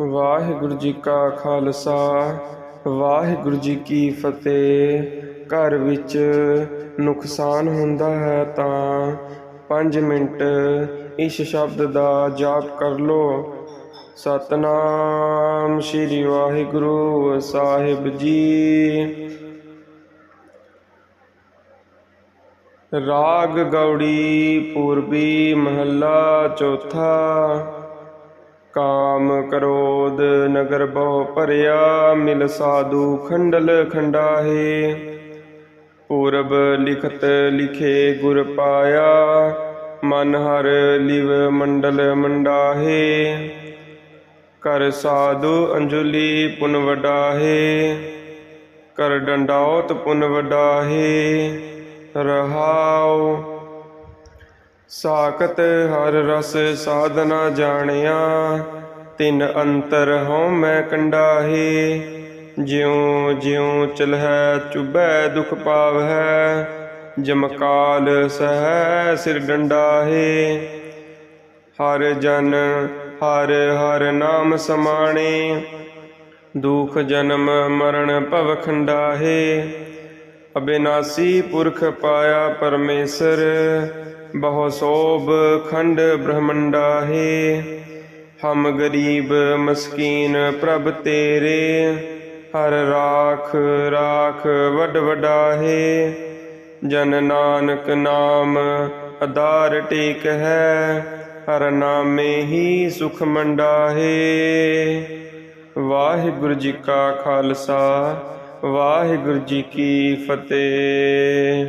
ਵਾਹਿਗੁਰੂ ਜੀ ਕਾ ਖਾਲਸਾ, ਵਾਹਿਗੁਰੂ ਜੀ ਕੀ ਫਤਿਹ। ਘਰ ਵਿੱਚ ਨੁਕਸਾਨ ਹੁੰਦਾ ਹੈ ਤਾਂ 5 ਮਿੰਟ ਇਸ ਸ਼ਬਦ ਦਾ ਜਾਪ ਕਰ ਲਓ। ਸਤਨਾਮ ਸ੍ਰੀ ਵਾਹਿਗੁਰੂ ਸਾਹਿਬ ਜੀ। ਰਾਗ ਗੌੜੀ ਪੂਰਬੀ ਮਹੱਲਾ ਚੌਥਾ। ਕਾਮ ਕ੍ਰੋਧ ਨਗਰ ਬਹੁ ਭਰਿਆ, ਮਿਲ ਸਾਧੂ ਖੰਡਲ ਖੰਡਾਹੇ। ਪੂਰਬ ਲਿਖਤ ਲਿਖੇ ਗੁਰ ਪਾਇਆ, ਮਨ ਹਰ ਲਿਵ ਮੰਡਲ ਮੰਡਾਹੇ। ਕਰ ਸਾਧੂ ਅੰਜੁਲੀ ਪੁਨ ਵਡਾਹੇ, ਕਰ ਡੰਡਾਉਤ ਪੁਨ ਵਡਾਹੇ। ਰਹਾਉ ਸਾਖਤ ਹਰ ਰਸ ਸਾਧਨਾ ਜਾਣਿਆ, ਤਿੰਨ ਅੰਤਰ ਹਉ ਮੈਂ ਕੰਡਾਹੇ। ਜਿਉ ਜਿਉ ਚਲਹਿ ਚੁਬੈ ਦੁਖ ਪਾਵਹਿ, ਜਮਕਾਲ ਸਹਿ ਸਿਰ ਡੰਡਾਹੇ। ਹਰ ਜਨ ਹਰ ਹਰ ਨਾਮ ਸਮਾਣੇ, ਦੁਖ ਜਨਮ ਮਰਨ ਭਵ ਖੰਡਾਹੇ। ਅਬਿਨਾਸੀ ਪੁਰਖ ਪਾਇਆ ਪਰਮੇਸ਼ਰ, ਬਹੁ ਸੋਭ ਖੰਡ ਬ੍ਰਹਮੰਡਾਹੇ। ਹਮ ਗਰੀਬ ਮਸਕੀਨ ਪ੍ਰਭ ਤੇਰੇ, ਹਰ ਰਾਖ ਰਾਖ ਵੱਡ ਵਡਾਹੇ। ਜਨ ਨਾਨਕ ਨਾਮ ਆਧਾਰ ਟੇਕ ਹੈ, ਹਰ ਨਾਮੇ ਹੀ ਸੁਖ ਮੰਡਾਹੇ। ਵਾਹਿਗੁਰੂ ਜੀ ਕਾ ਖਾਲਸਾ ਵਾਹਿਗੁਰੂ ਜੀ ਕੀ ਫਤਿਹ।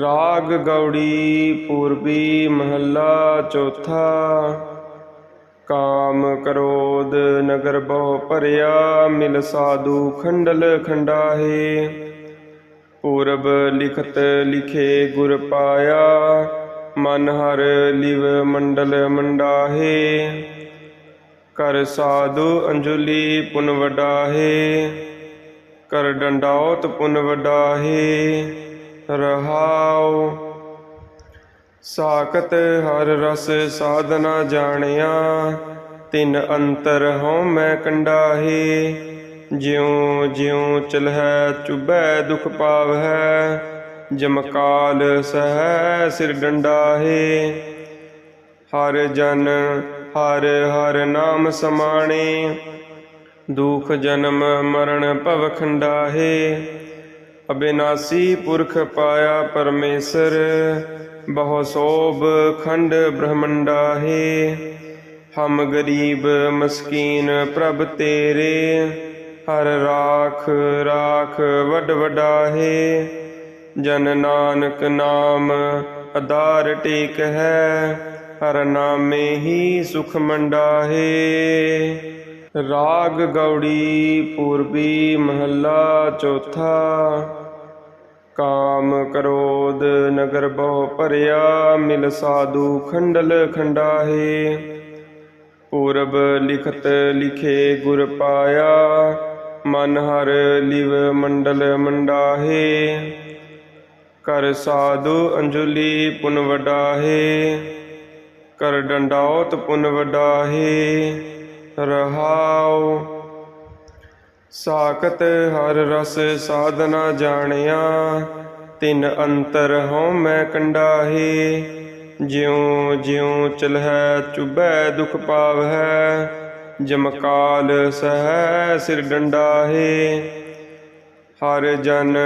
ਰਾਗ ਗੌੜੀ ਪੂਰਬੀ ਮਹੱਲਾ ਚੌਥਾ। ਕਾਮ ਕਰੋਦ ਨਗਰ ਬਹੁ ਭਰਿਆ, ਮਿਲ ਸਾਧੂ ਖੰਡਲ ਖੰਡਾਹੇ। ਪੂਰਬ ਲਿਖਤ ਲਿਖੇ ਗੁਰ ਪਾਇਆ, ਮਨ ਹਰ ਲਿਵ ਮੰਡਲ ਮੰਡਾਹੇ। ਕਰ ਸਾਧੂ ਅੰਜੁਲੀ ਪੁਨ ਵਡਾਹੇ। ਕਰ ਡੰਡਾਉਤ ਪੁਨ ਵਡਾਹੇ, ਰਹਾਉ। ਸਾਖਤ ਹਰ ਰਸ ਸਾਧਨਾ ਜਾਣਿਆ, ਤਿਨ ਅੰਤਰ ਹਉ ਮੈਂ ਕੰਡਾਹੇ। ਜਿਉ ਜਿਉ ਚਲਹਿ ਚੁਬੈ ਦੁਖ ਪਾਵਹਿ, ਜਮਕਾਲ ਸਹਿ ਸਿਰ ਡੰਡਾਹੇ। ਹਰ ਜਨ ਹਰ ਹਰ ਨਾਮ ਸਮਾਣੇ ਦੁਖ ਜਨਮ ਮਰਨ ਭਵ ਖੰਡਾਹੇ। ਅਬਿਨਾਸੀ ਪੁਰਖ ਪਾਇਆ ਪਰਮੇਸ਼ਰ, ਬਹੁ ਸੋਭ ਖੰਡ ਬ੍ਰਹਮੰਡਾਹੇ। ਹਮ ਗਰੀਬ ਮਸਕੀਨ ਪ੍ਰਭ ਤੇਰੇ, ਹਰ ਰਾਖ ਰਾਖ ਵੱਡ ਵਡਾਹੇ। ਜਨ ਨਾਨਕ ਨਾਮ ਆਧਾਰ ਟੇਕ ਹੈ, ਹਰ ਨਾਮੇ ਹੀ ਸੁਖ ਮੰਡਾਹੇ। ਰਾਗ ਗੌੜੀ ਪੂਰਬੀ ਮਹੱਲਾ ਚੌਥਾ। ਕਾਮ ਕ੍ਰੋਧ ਨਗਰ ਬਹੁ ਭਰਿਆ, ਮਿਲ ਸਾਧੂ ਖੰਡਲ ਖੰਡਾਹੇ। ਪੂਰਬ ਲਿਖਤ ਲਿਖੇ ਗੁਰ ਪਾਇਆ, ਮਨ ਹਰ ਲਿਵ ਮੰਡਲ ਮੰਡਾਹੇ। ਕਰ ਸਾਧੂ ਅੰਜੁਲੀ ਪੁਨ ਵਡਾਹੇ, ਕਰ ਡੰਡਾਉਤ ਪੁਨ ਵਡਾਹੇ। ਰਹਾਉ। ਸਾਖਤ ਹਰ ਰਸ ਸਾਧਨਾ ਜਾਣਿਆ, ਤਿਨ ਅੰਤਰ ਹਉ ਮੈਂ ਕੰਡਾਹੇ। ਜਿਉ ਜਿਉ ਚਲਹਿ ਚੁਬੈ ਦੁਖ ਪਾਵਹਿ, ਜਮਕਾਲ ਸਹਿ ਸਿਰ ਡੰਡਾਹੇ। ਹਰ ਜਨ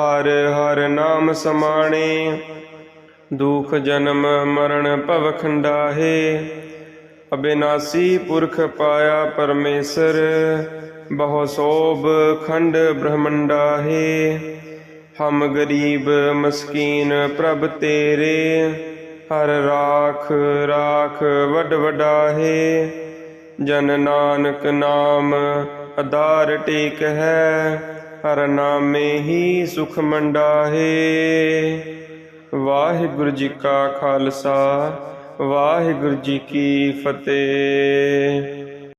ਹਰ ਹਰ ਨਾਮ ਸਮਾਣੇ, ਦੁਖ ਜਨਮ ਮਰਨ ਭਵ ਖੰਡਾਹੇ। ਅਬਿਨਾਸੀ ਪੁਰਖ ਪਾਇਆ ਪਰਮੇਸ਼ਰ, ਬਹੁ ਸੋਭ ਖੰਡ ਬ੍ਰਹਮੰਡਾ ਹੈ ਹਮ ਗਰੀਬ ਮਸਕੀਨ ਪ੍ਰਭ ਤੇਰੇ, ਹਰ ਰਾਖ ਰਾਖ ਵੱਡ ਵਡਾਹੇ। ਜਨ ਨਾਨਕ ਨਾਮ ਆਧਾਰ ਟੇਕ ਹੈ, ਹਰ ਨਾਮੇ ਹੀ ਸੁਖ ਮੰਡਾਹੇ। ਵਾਹਿਗੁਰੂ ਜੀ ਕਾ ਖਾਲਸਾ ਵਾਹਿਗੁਰੂ ਜੀ ਕੀ ਫਤਿਹ।